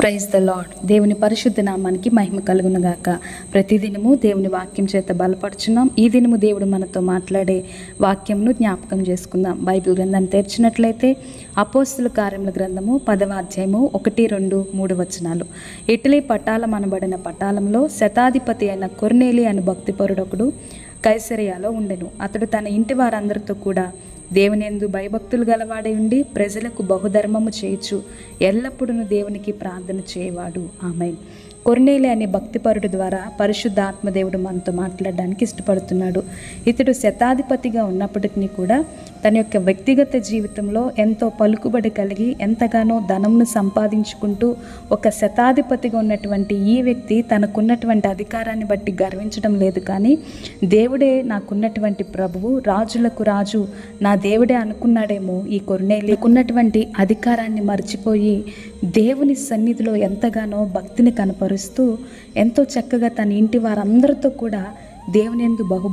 Praise the lord దేవుని పరిశుద్ధ నామానికి మహిమ కలుగునుగాక. ప్రతిదినము దేవుని వాక్యం చేత బలపరుచున్నాం. ఈ దినము దేవుడు మనతో మాట్లాడే వాక్యంను జ్ఞాపకం చేసుకుందాం. బైబిల్ గ్రంథాన్ని తెరిచినట్లయితే అపోస్తుల కార్యముల గ్రంథము పదవ అధ్యాయము ఒకటి రెండు మూడు వచనాలు. ఇటలీ పటాలం అనబడిన పటాలంలో శతాధిపతి అయిన కొర్నేలి అని భక్తిపరుడొకడు కైసరియాలో ఉండెను. అతడు తన ఇంటి వారందరితో కూడా దేవునిందు భయభక్తులు గలవాడై ఉండి ప్రజలకు బహుధర్మము చేయొచ్చు ఎల్లప్పుడూ దేవునికి ప్రార్థన చేయవాడు. ఆమె కొర్నేలి అనే భక్తిపరుడు ద్వారా పరిశుద్ధ ఆత్మదేవుడు మనతో మాట్లాడడానికి ఇష్టపడుతున్నాడు. ఇతడు శతాధిపతిగా ఉన్నప్పటికీ కూడా తన యొక్క వ్యక్తిగత జీవితంలో ఎంతో పలుకుబడి కలిగి ఎంతగానో ధనంను సంపాదించుకుంటూ ఒక శతాధిపతిగా ఉన్నటువంటి ఈ వ్యక్తి తనకున్నటువంటి అధికారాన్ని బట్టి గర్వించడం లేదు కానీ దేవుడే నాకున్నటువంటి ప్రభువు రాజులకు రాజు నా దేవుడే అనుకున్నాడేమో ఈ కొన్నేళ్ళకున్నటువంటి అధికారాన్ని మర్చిపోయి దేవుని సన్నిధిలో ఎంతగానో భక్తిని కనపరుస్తూ ఎంతో చక్కగా తన ఇంటి వారందరితో కూడా దేవుని ఎందు బహు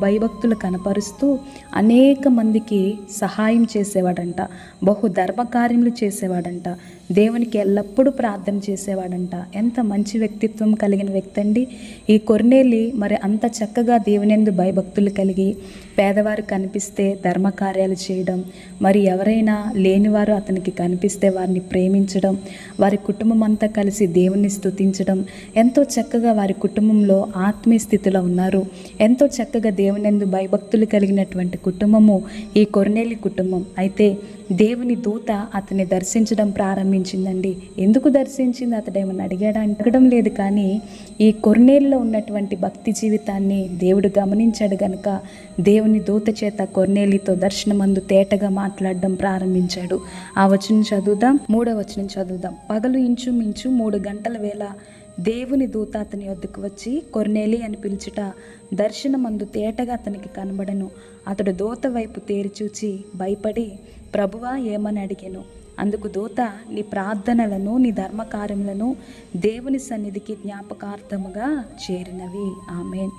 కనపరుస్తూ అనేక మందికి సహాయం చేసేవాడంట. బహు ధర్మకార్యములు చేసేవాడంట. దేవునికి ఎల్లప్పుడూ ప్రార్థన చేసేవాడంట. ఎంత మంచి వ్యక్తిత్వం కలిగిన వ్యక్తి అండి ఈ కొర్నేలి మరి అంత చక్కగా దేవునిందు భయభక్తులు కలిగి పేదవారు కనిపిస్తే ధర్మకార్యాలు చేయడం మరి ఎవరైనా లేనివారు అతనికి కనిపిస్తే వారిని ప్రేమించడం వారి కుటుంబం అంతా కలిసి దేవుణ్ణి స్థుతించడం ఎంతో చక్కగా వారి కుటుంబంలో ఆత్మీయ స్థితిలో ఉన్నారు. ఎంతో చక్కగా దేవునిందు భయభక్తులు కలిగినటువంటి కుటుంబము ఈ కొర్నేలి కుటుంబం. అయితే దేవుని దూత అతన్ని దర్శించడం ప్రారంభించిందండి. ఎందుకు దర్శించింది? అతడు ఏమన్నా అడిగాడా? అడగడం లేదు కానీ ఈ కొర్నేల్లో ఉన్నటువంటి భక్తి జీవితాన్ని దేవుడు గమనించాడు గనుక దేవుని దూత చేత కొర్నేలితో దర్శనమందు తేటగా మాట్లాడడం ప్రారంభించాడు. ఆ వచనం చదువుదాం. మూడో వచనం చదువుదాం. పగలు ఇంచుమించు మూడు గంటల వేళ దేవుని దూత అతని వద్దకు వచ్చి కొర్నేలి అని పిలుచుట దర్శనమందు తేటగా అతనికి కనబడను. అతడు దూత వైపు తేరిచూచి భయపడి ప్రభువా ఏమని అడిగాను? అందుకు దూత నీ ప్రార్థనలను నీ ధర్మకార్యములను దేవుని సన్నిధికి జ్ఞాపకార్థముగా చేరినవి. ఆమెన్.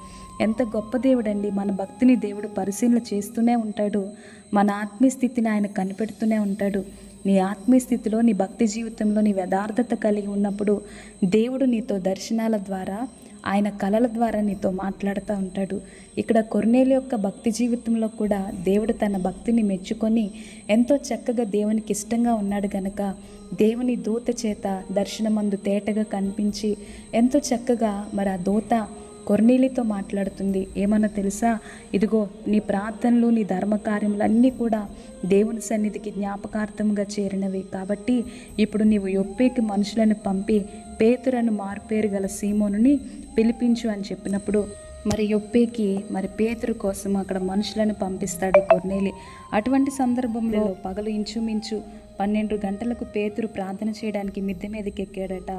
ఎంత గొప్ప దేవుడండి. మన భక్తిని దేవుడు పరిశీలన చేస్తూనే ఉంటాడు. మన ఆత్మీయ స్థితిని ఆయన కనిపెడుతూనే ఉంటాడు. నీ ఆత్మీయ స్థితిలో నీ భక్తి జీవితంలో నీ యథార్థత కలిగి ఉన్నప్పుడు దేవుడు నీతో దర్శనాల ద్వారా ఆయన కళల ద్వారా నీతో మాట్లాడుతూ ఉంటాడు. ఇక్కడ కొర్నేలు యొక్క భక్తి జీవితంలో కూడా దేవుడు తన భక్తిని మెచ్చుకొని ఎంతో చక్కగా దేవునికి ఇష్టంగా ఉన్నాడు గనక దేవుని దూత చేత దర్శనమందు తేటగా కనిపించి ఎంతో చక్కగా మరి ఆ దూత కొర్నీలితో మాట్లాడుతుంది. ఏమన్నా తెలుసా? ఇదిగో నీ ప్రార్థనలు నీ ధర్మకార్యములు అన్నీ కూడా దేవుని సన్నిధికి జ్ఞాపకార్థంగా చేరినవి. కాబట్టి ఇప్పుడు నీవు యొప్పేకి మనుషులను పంపి పేతురను మార్పేరు గల సీమోనుని పిలిపించు అని చెప్పినప్పుడు మరి యొప్పేకి మరి పేతురు కోసం అక్కడ మనుషులను పంపిస్తాడు కొర్నేలి. అటువంటి సందర్భంలో పగలు ఇంచుమించు పన్నెండు గంటలకు పేతురు ప్రార్థన చేయడానికి మిద్దె మీదకి ఎక్కాడట.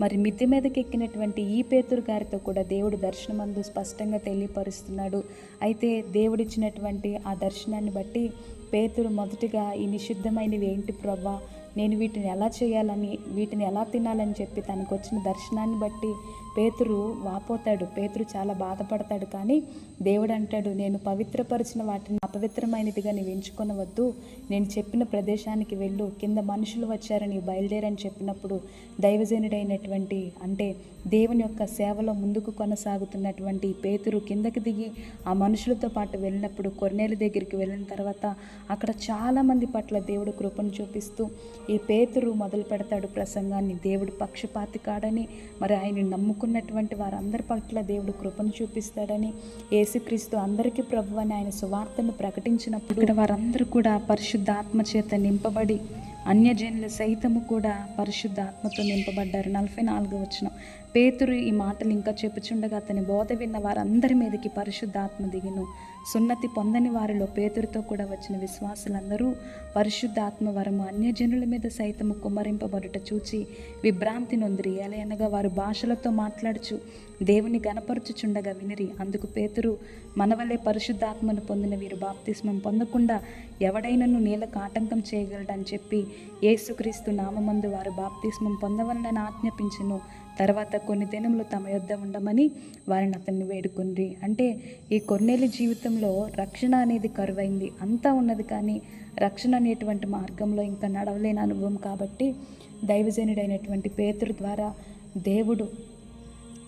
మరి మిద్దె మీదకి ఎక్కినటువంటి ఈ పేతురు గారితో కూడా దేవుడు దర్శనమందు స్పష్టంగా తెలియపరుస్తున్నాడు. అయితే దేవుడిచ్చినటువంటి ఆ దర్శనాన్ని బట్టి పేతురు మొదటిగా ఈ నిషిద్ధమైనవి ఏంటి ప్రభా నేను వీటిని ఎలా చేయాలని వీటిని ఎలా తినాలని చెప్పి తనకు వచ్చిన దర్శనాన్ని బట్టి పేతురు వాపోతాడు. పేతురు చాలా బాధపడతాడు కానీ దేవుడు అంటాడు నేను పవిత్రపరిచిన వాటిని అపవిత్రమైనదిగా నీవు ఎంచుకొనవద్దు. నేను చెప్పిన ప్రదేశానికి వెళ్ళు. కింద మనుషులు వచ్చారని బయలుదేరని చెప్పినప్పుడు దైవజనుడైనటువంటి అంటే దేవుని యొక్క సేవలో ముందుకు కొనసాగుతున్నటువంటి పేతురు కిందకి దిగి ఆ మనుషులతో పాటు వెళ్ళినప్పుడు కొర్నేలు దగ్గరికి వెళ్ళిన తర్వాత అక్కడ చాలామంది పట్ల దేవుడు కృపను చూపిస్తూ ఈ పేతురు మొదలు పెడతాడు ప్రసంగాన్ని. దేవుడు పక్షపాతి కాడని మరి ఆయన నమ్ముకున్నటువంటి వారందరి పట్ల దేవుడు కృపను చూపిస్తాడని. యేసుక్రీస్తు అందరికీ ప్రభు అని ఆయన సువార్తను ప్రకటించినప్పుడు ఇక్కడ వారందరూ కూడా పరిశుద్ధాత్మ చేత నింపబడి అన్యజనులు సైతము కూడా పరిశుద్ధాత్మతో నింపబడ్డారు. నలభై నాలుగు వచ్చిన పేతురు ఈ మాటలు ఇంకా చెప్పుచుండగా అతని బోధ విన్న వారందరి మీదకి పరిశుద్ధాత్మ దిగిను. సున్నతి పొందని వారిలో పేతురితో కూడా వచ్చిన విశ్వాసులందరూ పరిశుద్ధాత్మ వరము అన్యజనుల మీద సైతము కుమ్మరింపబడుట చూచి విభ్రాంతి నొందిరి. ఎలయనగా వారు భాషలతో మాట్లాడుచు దేవుని గనపరుచుచుండగా వినిరి. అందుకు పేతురు మనవలే పరిశుద్ధాత్మను పొందిన వీరు బాప్తిస్మం పొందకుండా ఎవడైనను నీళ్ళకు ఆటంకం చేయగలడని చెప్పి యేసుక్రీస్తు నామమందు వారు బాప్తిస్మం పొందవలనని ఆజ్ఞాపించను. తర్వాత కొన్ని దినములు తమ యొద్ద ఉండమని వారిని అతన్ని వేడుకుండ్రి అంటే ఈ కొన్నేళ్ళ జీవితంలో రక్షణ అనేది కరువైంది. అంతా ఉన్నది కానీ రక్షణ అనేటువంటి మార్గంలో ఇంకా నడవలేని అనుభవం కాబట్టి దైవజనుడైనటువంటి పేతుడు ద్వారా దేవుడు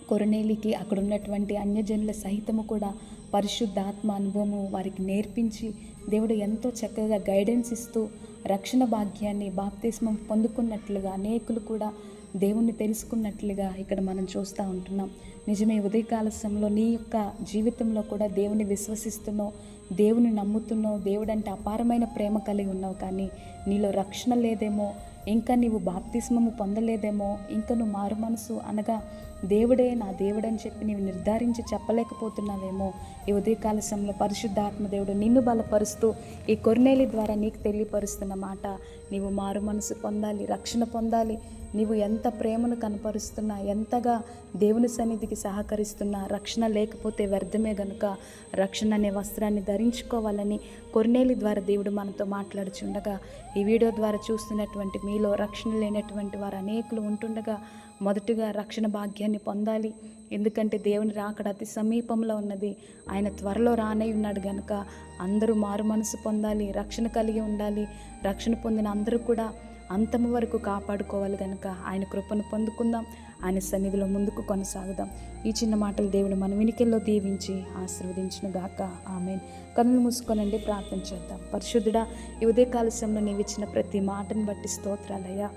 కొరనేలికి అక్కడ ఉన్నటువంటి అన్యజనుల సహితము కూడా పరిశుద్ధాత్మ అనుభవము వారికి నేర్పించి దేవుడు ఎంతో చక్కగా గైడెన్స్ ఇస్తూ రక్షణ భాగ్యాన్ని బాప్తిస్మం పొందుకున్నట్లుగా అనేకులు కూడా దేవుణ్ణి తెలుసుకున్నట్లుగా ఇక్కడ మనం చూస్తూ ఉంటున్నాం. నిజమే ఉదయకాల సమయంలో నీ యొక్క జీవితంలో కూడా దేవుని విశ్వసిస్తున్నావు దేవుని నమ్ముతున్నావు దేవుడు అంటే అపారమైన ప్రేమ కలిగి ఉన్నావు. కానీ నీలో రక్షణ లేదేమో ఇంకా నీవు బాప్తిస్మము పొందలేదేమో ఇంకా నువ్వు మారు మనసు అనగా దేవుడే నా దేవుడని చెప్పి నీవు నిర్ధారించి చెప్పలేకపోతున్నావేమో. ఈ ఉదయకాల సమయంలో పరిశుద్ధాత్మ దేవుడు నిన్ను బలపరుస్తూ ఈ కొర్నేలి ద్వారా నీకు తెలియపరుస్తున్న మాట నీవు మారు మనసు పొందాలి రక్షణ పొందాలి నీవు ఎంత ప్రేమను కనపరుస్తున్నా ఎంతగా దేవుని సన్నిధికి సహకరిస్తున్నా రక్షణ లేకపోతే వ్యర్థమే గనుక. రక్షణ అనే వస్త్రాన్ని ధరించుకోవాలని కొర్నేలి ద్వారా దేవుడు మనతో మాట్లాడుచుండగా ఈ వీడియో ద్వారా చూస్తున్నటువంటి మీలో రక్షణ లేనటువంటి వారు అనేకులు ఉంటుండగా మొదటిగా రక్షణ భాగ్యాన్ని పొందాలి. ఎందుకంటే దేవుని రాకడ అతి సమీపంలో ఉన్నది. ఆయన త్వరలో రానై ఉన్నాడు గనుక అందరూ మారు మనసు పొందాలి రక్షణ కలిగి ఉండాలి. రక్షణ పొందిన అందరూ కూడా అంతము వరకు కాపాడుకోవాలి కనుక ఆయన కృపను పొందుకుందాం. ఆయన సన్నిధిలో ముందుకు కొనసాగుదాం. ఈ చిన్న మాటలు దేవుడు మన వినికిల్లో దీవించి ఆశీర్వదించిన గాక ఆమె కన్నులు మూసుకోనండి ప్రార్థన చేద్దాం. పరిశుద్ధుడా ఈ ఉదయకాల సమయంలో నీవు ఇచ్చిన ప్రతి మాటను బట్టి స్తోత్రాలయ్యా.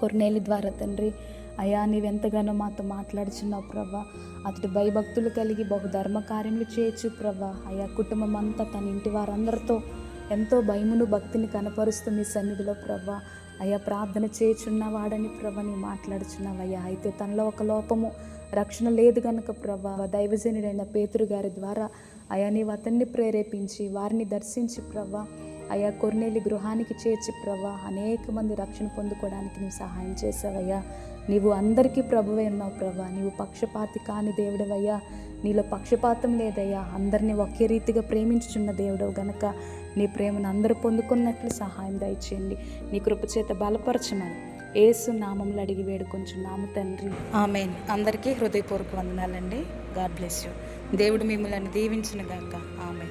కొర్నేలి ద్వారా తండ్రి అయ్యా నీవెంతగానో మాతో మాట్లాడుచున్నావు ప్రభా. అతడు భయభక్తులు కలిగి బహుధర్మ కార్యములు చేయొచ్చు ప్రభా. అయ్యా కుటుంబం అంతా తన ఇంటి వారందరితో ఎంతో భయమును భక్తిని కనపరుస్తూ మీ సన్నిధిలో ప్రభా. అయ్యా ప్రార్థన చేయుచున్నవాడని వాడని నీ మాట్లాడుచున్నావయ్యా. అయితే తనలో ఒక లోపము రక్షణ లేదు గనుక ప్రభా. దైవజనుడైన పేతురు గారి ద్వారా అయా నీవు అతన్ని ప్రేరేపించి వారిని దర్శించి ప్రభా. అయా కొర్నేలి గృహానికి చేర్చి ప్రభా. అనేక మంది రక్షణ పొందుకోవడానికి నువ్వు సహాయం చేసావయ్యా నీవు అందరికీ ప్రభువే ఉన్నావు ప్రభా. నీవు పక్షపాతి కాని దేవుడవయ్యా. నీలో పక్షపాతం లేదయ్యా. అందరినీ ఒకే రీతిగా ప్రేమించుచున్న దేవుడవు గనక. నీ ప్రేమను అందరూ పొందుకున్నట్లు సహాయం దయచేయండి. నీ కృపచేత బలపరచమని ఏసు నామంలో అడిగి వేడుకొంచున్నాము తండ్రి. ఆమె అందరికీ హృదయపూర్వక వందనాలండి. God bless you. దేవుడు మిమ్మల్ని దీవించిన గాక ఆమె